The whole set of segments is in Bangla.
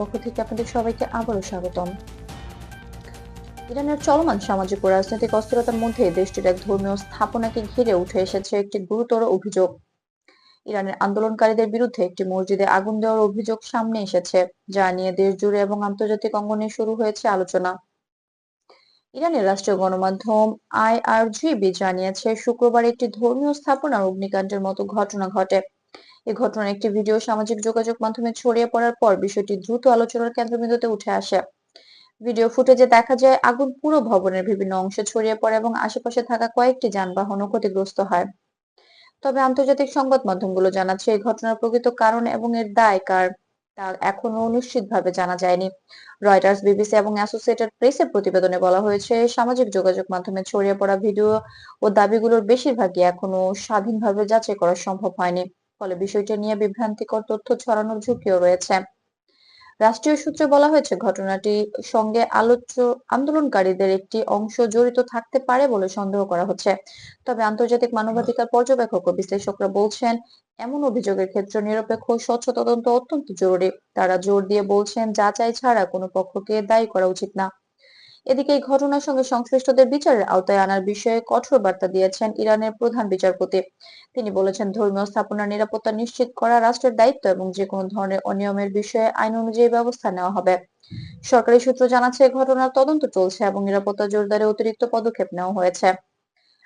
পক্ষ থেকে আপনাদের সবাইকে আবারও স্বাগতম। ইরানের চলমান সামাজিক ও রাজনৈতিক অস্থিরতার মধ্যে দেশটির এক ধর্মীয় স্থাপনাকে ঘিরে উঠে এসেছে একটি গুরুতর অভিযোগ। ইরানের আন্দোলনকারীদের বিরুদ্ধে একটি মসজিদে আগুন দেওয়ার অভিযোগ সামনে এসেছে, যা নিয়ে দেশ জুড়ে এবং আন্তর্জাতিক অঙ্গনে শুরু হয়েছে আলোচনা। ইরানের রাষ্ট্রীয় গণমাধ্যম আই আইআরজিবি জানিয়েছে, শুক্রবার একটি ধর্মীয় স্থাপনার অগ্নিকাণ্ডের মতো ঘটনা ঘটে। এ ঘটনার একটি ভিডিও সামাজিক যোগাযোগ মাধ্যমে ছড়িয়ে পড়ার পর বিষয়টি দ্রুত আলোচনার কেন্দ্রবিন্দুতে উঠে আসে। ভিডিও ফুটেজে দেখা যায়, আগুন পুরো ভবনের বিভিন্ন অংশে ছড়িয়ে পড়ে এবং আশেপাশে থাকা কয়েকটি যানবাহনও ক্ষতিগ্রস্ত হয়। তবে আন্তর্জাতিক সংবাদ মাধ্যমগুলো জানাচ্ছে, এই ঘটনার প্রকৃত কারণ এবং এর দায় কার তা এখনও নিশ্চিতভাবে জানা যায়নি। রয়টার্স, বিবিসি এবং অ্যাসোসিয়েটেড প্রেসের প্রতিবেদনে বলা হয়েছে, সামাজিক যোগাযোগ মাধ্যমে ছড়িয়ে পড়া ভিডিও ও দাবিগুলোর বেশিরভাগই এখনও স্বাধীনভাবে যাচাই করা সম্ভব হয়নি। ফলে বিষয়টি নিয়ে বিভ্রান্তিকর তথ্য ছড়ানোর ঝুঁকিও রয়েছে। রাষ্ট্রীয় সূত্রে বলা হয়েছে ঘটনাটির সঙ্গে আলোচ্য আন্দোলনকারীদের একটি অংশ জড়িত থাকতে পারে বলে সন্দেহ করা হচ্ছে। তবে আন্তর্জাতিক মানবাধিকার পর্যবেক্ষক ও বিশ্লেষকরা বলছেন, এমন অভিযোগের ক্ষেত্রে নিরপেক্ষ স্বচ্ছ তদন্ত অত্যন্ত জরুরি। তারা জোর দিয়ে বলছেন, যাচাই ছাড়া কোনো পক্ষকে দায়ী করা উচিত না। এদিকে এই ঘটনার সঙ্গে সংশ্লিষ্টদের বিচারের আওতায় আনার বিষয়ে কঠোর বার্তা দিয়েছেন ইরানের প্রধান বিচারপতি। তিনি বলেছেন, ধর্মীয় স্থাপনার নিরাপত্তা নিশ্চিত করা রাষ্ট্রের দায়িত্ব এবং যে কোনো ধরনের অনিয়মের বিষয়ে আইন অনুযায়ী ব্যবস্থা নেওয়া হবে। সরকারি সূত্র জানাচ্ছে ঘটনার তদন্ত চলছে এবং নিরাপত্তা জোরদারে অতিরিক্ত পদক্ষেপ নেওয়া হয়েছে।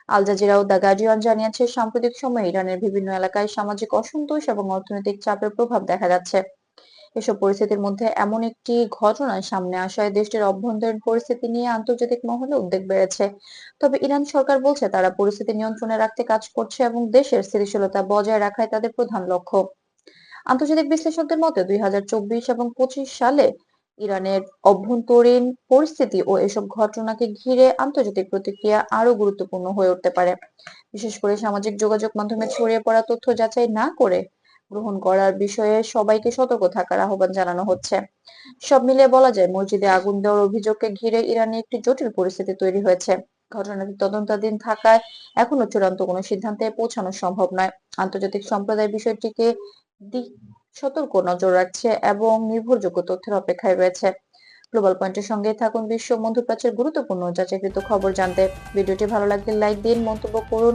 আল জাজিরা ও দ্য গার্ডিয়ান জানিয়েছে, সাম্প্রতিক সময়ে ইরানের বিভিন্ন এলাকায় সামাজিক অসন্তোষ এবং অর্থনৈতিক চাপের প্রভাব দেখা যাচ্ছে। এসব পরিস্থিতির মধ্যে এমন একটি ঘটনা সামনে আসায় দেশটির অভ্যন্তরীণ পরিস্থিতি নিয়ে আন্তর্জাতিক মহলে উদ্বেগ বেড়েছে। তবে ইরান সরকার বলছে, তারা পরিস্থিতি নিয়ন্ত্রণে রাখতে কাজ করছে এবং দেশের স্থিতিশীলতা বজায় রাখাই তাদের প্রধান লক্ষ্য। আন্তর্জাতিক বিশ্লেষকদের মতে, দুই হাজার চব্বিশ এবং পঁচিশ সালে ইরানের অভ্যন্তরীণ পরিস্থিতি ও এসব ঘটনাকে ঘিরে আন্তর্জাতিক প্রতিক্রিয়া আরও গুরুত্বপূর্ণ হয়ে উঠতে পারে। বিশেষ করে সামাজিক যোগাযোগ মাধ্যমে ছড়িয়ে পড়া তথ্য যাচাই না করে গ্রহণ করার বিষয়ে সবাইকে সতর্ক থাকার আহ্বান জানানো হচ্ছে। সব মিলিয়ে বলা যায়, মসজিদে আগুন দেওয়ার অভিযোগকে ঘিরে ইরানে একটি জটিল পরিস্থিতি তৈরি হয়েছে। ঘটনাটি তদন্তাধীন থাকায় এখনও চূড়ান্ত কোনো সিদ্ধান্তে পৌঁছানো সম্ভব নয়। আন্তর্জাতিক সম্প্রদায় বিষয়টিকে সতর্ক নজর রাখছে এবং নির্ভরযোগ্য তথ্যের অপেক্ষায় রয়েছে। গ্লোবাল পয়েন্টের সঙ্গে থাকুন বিশ্ব মধ্যপ্রাচ্যের গুরুত্বপূর্ণ যাচাইকৃত খবর জানতে। ভিডিওটি ভালো লাগলে লাইক দিন, মন্তব্য করুন।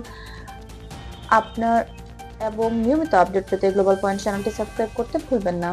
আপনার এবং নিয়মিত আপডেট পেতে গ্লোবাল পয়েন্ট চ্যানেলটি সাবস্ক্রাইব করতে ভুলবেন না।